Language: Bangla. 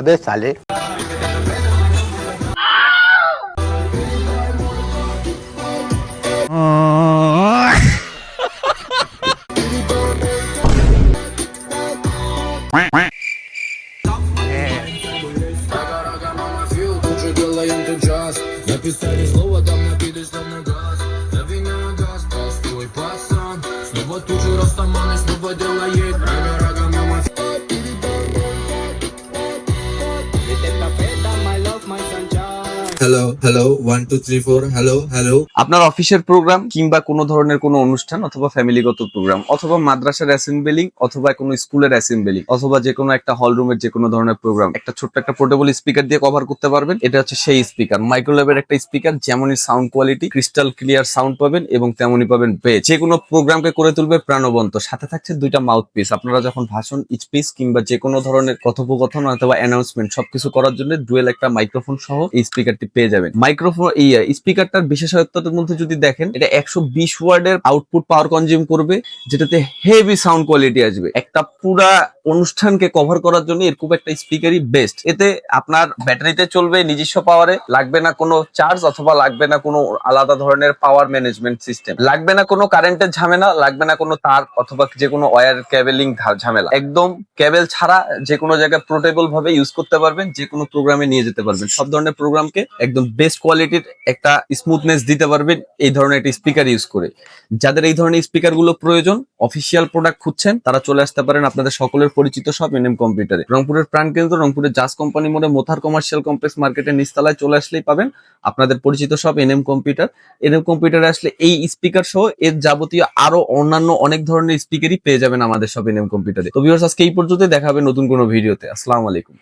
अबे साले Лучше делаем тут джаз Написали слово, дам накидыш Слово тут же растаманы, снова дела ей делает hello hello one two three four hello hello আপনার অফিসের প্রোগ্রাম কিংবা কোনো ধরনের কোনো অনুষ্ঠান অথবা ফ্যামিলিগত প্রোগ্রাম অথবা মাদ্রাসার অ্যাসেম্বলিং অথবা কোনো স্কুলের অ্যাসেম্বলিং অথবা যে কোনো একটা হল রুমের যে কোনো ধরনের প্রোগ্রাম একটা ছোট্ট একটা পোর্টেবল স্পিকার দিয়ে কভার করতে পারবেন। এটা হচ্ছে সেই স্পিকার মাইক্রোলেভের একটা স্পিকার যেমনই sound quality crystal clear sound পাবেন এবং তেমনই পাবেন বেজ যে কোনো প্রোগ্রামকে করে তুলবে প্রাণবন্ত। সাথে থাকছে দুইটা মাউথ পিস আপনারা যখন ভাষণ স্পিচ কিংবা যে কোনো ধরনের কথোপকথন অথবা অ্যানাউন্সমেন্ট সবকিছু করার জন্য ডুয়েল একটা মাইক্রোফোন সহ এই স্পিকারটি পেয়ে যাবেন। মাইক্রোফোন এই স্পিকারটার বিশেষত্বতার মধ্যে যদি দেখেন, এটা একশো বিশ ওয়ার্ডের আউটপুট পাওয়ার কনজিউম করবে, যেটাতে হেভি সাউন্ড কোয়ালিটি আসবে। একটা পুরা অনুষ্ঠানকে কভার করার জন্য এরকম একটা স্পিকারই বেস্ট এতে আপনার ব্যাটারিতে চলবে নিজস্ব পাওয়ারে লাগবে না কোনো চার্জ অথবা লাগবে না কোনো আলাদা ধরনের পাওয়ার ম্যানেজমেন্ট সিস্টেম লাগবে না কোনো কারেন্টের ঝামেলা, লাগবে না কোনো তার অথবা যে কোনো ওয়ার কেবেলিং ঝামেলা। একদম কেবল ছাড়া যে কোনো জায়গায় পোর্টেবল ভাবে ইউজ করতে পারবেন, যে কোনো প্রোগ্রামে নিয়ে যেতে পারবেন। সব ধরনের প্রোগ্রামকে একদম বেস্ট কোয়ালিটির একটা স্মুথনেস দিতে পারবেন এই ধরনের একটা স্পিকার ইউজ করে। যাদের এই ধরনের স্পিকারগুলো প্রয়োজন অফিসিয়াল প্রোডাক্ট খুঁজছেন, তারা চলে আসতে পারেন আপনাদের সকলের পরিচিত সব এনএম কম্পিউটারে রংপুরের প্রাণকেন্দ্র রংপুরের জাস কোম্পানি মোড়ে মোথার কমার্শিয়াল কমপ্লেক্স মার্কেটের নিচতলায় চলে আসলেই পাবেন আপনাদের পরিচিত সব এনএম কম্পিউটার এনএম কম্পিউটারে আসলে এই স্পিকার সহ এর যাবতীয় আরও অন্যান্য অনেক ধরনের স্পিকারই পেয়ে যাবেন আমাদের সব এনএম কম্পিউটারে তো ভিউয়ার্স আজকে এই পর্যন্ত দেখা হবে নতুন কোনো ভিডিওতে আসসালামু আলাইকুম।